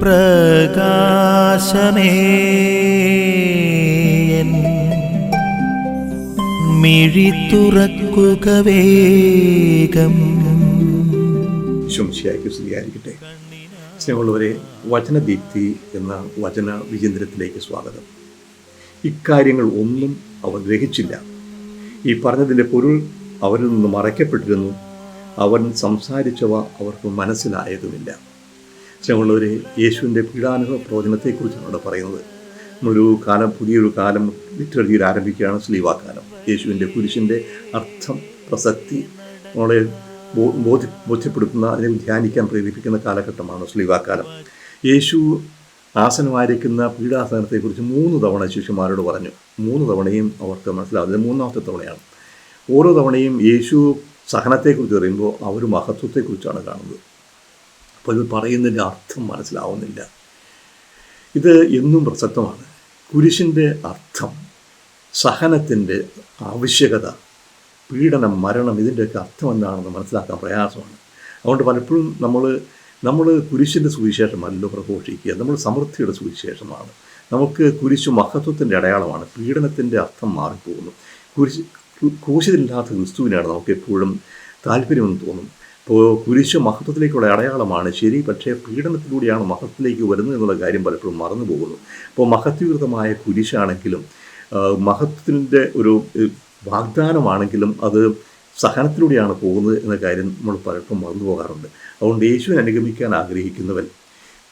പ്രകാശമേ. മിഴി തുറക്കുക വേഗം. ശംശിയാക്കി സ്വീകരിക്കട്ടെ. സ്നേഹമുള്ളവരെ വചനദീപ്തി എന്ന വചന വിചിന്തനത്തിലേക്ക് സ്വാഗതം. ഇക്കാര്യങ്ങൾ ഒന്നും അവർ ഗ്രഹിച്ചില്ല. ഈ പറഞ്ഞതിന്റെ പൊരുൾ അവരിൽ നിന്ന് മറയ്ക്കപ്പെട്ടിരുന്നു. അവൻ സംസാരിച്ചവ അവർക്ക് മനസ്സിലായതുമില്ല. സ്നേഹമുള്ളവരെ യേശുവിന്റെ പീഡാനുഭവ പ്രവചനത്തെക്കുറിച്ചാണ് അവിടെ പറയുന്നത്. നമ്മളൊരു കാലം പുതിയൊരു കാലം ലിറ്ററലിയിൽ ആരംഭിക്കുകയാണ് സ്ലീവാക്കാലം യേശുവിന്റെ കുരിശിന്റെ അർത്ഥം പ്രസക്തി നമ്മളെ ബോധ്യ ബോധ്യപ്പെടുത്തുന്ന അതിനെ ധ്യാനിക്കാൻ പ്രേരിപ്പിക്കുന്ന കാലഘട്ടമാണ് സ്ലീവാക്കാലം യേശു ആസനമായിരിക്കുന്ന പീഡാസനത്തെക്കുറിച്ച് മൂന്ന് തവണ ശിഷ്യന്മാരോട് പറഞ്ഞു. മൂന്ന് തവണയും അവർക്ക് മനസ്സിലാവുന്നത്. ഇത് മൂന്നാമത്തെ തവണയാണ്. ഓരോ തവണയും യേശു സഹനത്തെക്കുറിച്ച് പറയുമ്പോൾ അവർ മഹത്വത്തെക്കുറിച്ചാണ് കാണുന്നത്. അപ്പോൾ ഇത് പറയുന്നതിന്റെ അർത്ഥം മനസ്സിലാവുന്നില്ല. ഇത് എന്നും പ്രസക്തമാണ്. കുരിശിന്റെ അർത്ഥം സഹനത്തിന്റെ ആവശ്യകത പീഡനം മരണം ഇതിന്റെയൊക്കെ അർത്ഥം എന്താണെന്ന് മനസ്സിലാക്കാൻ പ്രയാസമാണ്. അതുകൊണ്ട് പലപ്പോഴും നമ്മൾ നമ്മൾ കുരിശിന്റെ സുവിശേഷമല്ലോ പ്രഘോഷിക്കുക. നമ്മൾ സമൃദ്ധിയുടെ സുവിശേഷമാണ്. നമുക്ക് കുരിശ് മഹത്വത്തിന്റെ അടയാളമാണ്. പീഡനത്തിന്റെ അർത്ഥം മാറിപ്പോകുന്നു. കുരിശ് കു- ക്രൂശിതമില്ലാത്ത ക്രിസ്തുവിനാണ് നമുക്ക് എപ്പോഴും താല്പര്യമെന്ന് തോന്നും. ഇപ്പോൾ കുരിശ് മഹത്വത്തിലേക്കുള്ള അടയാളമാണ്. ശരി പക്ഷേ പീഡനത്തിലൂടെയാണ് മഹത്വത്തിലേക്ക് വരുന്നത് എന്നുള്ള കാര്യം പലപ്പോഴും മറന്നു പോകുന്നു. അപ്പോൾ മഹത്വീകൃതമായ കുരിശാണെങ്കിലും മഹത്വത്തിന്റെ ഒരു വാഗ്ദാനമാണെങ്കിലും അത് സഹനത്തിലൂടെയാണ് പോകുന്നത് എന്ന കാര്യം നമ്മൾ പലപ്പോഴും മറന്നു പോകാറുണ്ട്. അതുകൊണ്ട് യേശുവിനെ അനുഗമിക്കാൻ ആഗ്രഹിക്കുന്നവൻ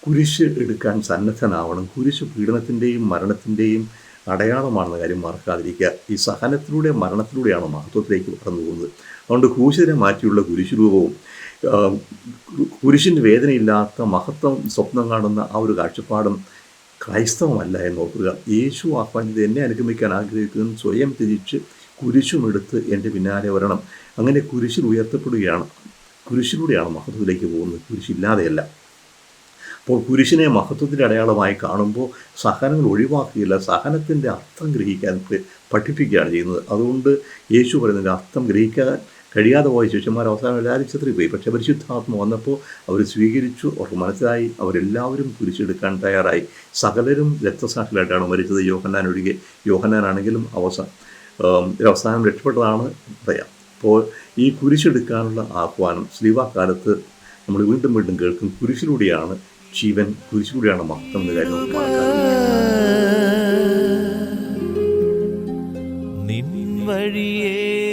കുരിശ് എടുക്കാൻ സന്നദ്ധനാവണം. കുരിശ് പീഡനത്തിന്റെയും മരണത്തിന്റെയും അടയാളമാണെന്ന കാര്യം മറക്കാതിരിക്കുക. ഈ സഹനത്തിലൂടെ മരണത്തിലൂടെയാണ് മഹത്വത്തിലേക്ക് കടന്നു പോകുന്നത്. അതുകൊണ്ട് കൂശിനെ മാറ്റിയുള്ള കുരിശുരൂപവും കുരിശിന്റെ വേദനയില്ലാത്ത മഹത്വം സ്വപ്നം കാണുന്ന ആ ഒരു കാഴ്ചപ്പാടും ക്രൈസ്തവമല്ല എന്ന് ഓർക്കുക. യേശു ആഹ്വാനിത് എന്നെ അനുഗമിക്കാൻ ആഗ്രഹിക്കുന്നതും സ്വയം തിരിച്ച് കുരിശുമെടുത്ത് എന്റെ പിന്നാലെ വരണം. അങ്ങനെ കുരിശിൽ ഉയർത്തപ്പെടുകയാണ്. കുരിശിലൂടെയാണ് മഹത്വത്തിലേക്ക് പോകുന്നത്. കുരിശില്ലാതെയല്ല. അപ്പോൾ കുരിശിനെ മഹത്വത്തിന്റെ അടയാളമായി കാണുമ്പോൾ സഹനങ്ങൾ ഒഴിവാക്കുകയില്ല സഹനത്തിന്റെ അർത്ഥം ഗ്രഹിക്കാൻ പഠിപ്പിക്കുകയാണ് ചെയ്യുന്നത്. അതുകൊണ്ട് യേശു പറയുന്നതിന്റെ അർത്ഥം ഗ്രഹിക്കാൻ കഴിയാതെ പോയ ശിഷ്യന്മാർ അവസാനം എല്ലാവരും ചിത്രിപ്പോയി. പക്ഷേ പരിശുദ്ധാത്മ വന്നപ്പോൾ അവർ സ്വീകരിച്ചു അവർക്ക് മനസ്സിലായി അവരെല്ലാവരും കുരിശെടുക്കാൻ തയ്യാറായി. സകലരും രക്തസാക്ഷികളായിട്ടാണ് മരിച്ചത്. യോഹന്നാൻ ഒഴികെ യോഹന്നാനാണെങ്കിലും അവസാനം അവസാനം രക്ഷപ്പെട്ടതാണ് പറയാം. അപ്പോൾ ഈ കുരിശെടുക്കാനുള്ള ആഹ്വാനം ശ്രീവാക്കാലത്ത് നമ്മൾ വീണ്ടും വീണ്ടും കേൾക്കും. കുരിശിലൂടെയാണ് ശിവൻ കുരിശുകൂടിയാണ് മഹത്വം എന്ന കാര്യം നമുക്ക് മറക്കാം വഴിയേ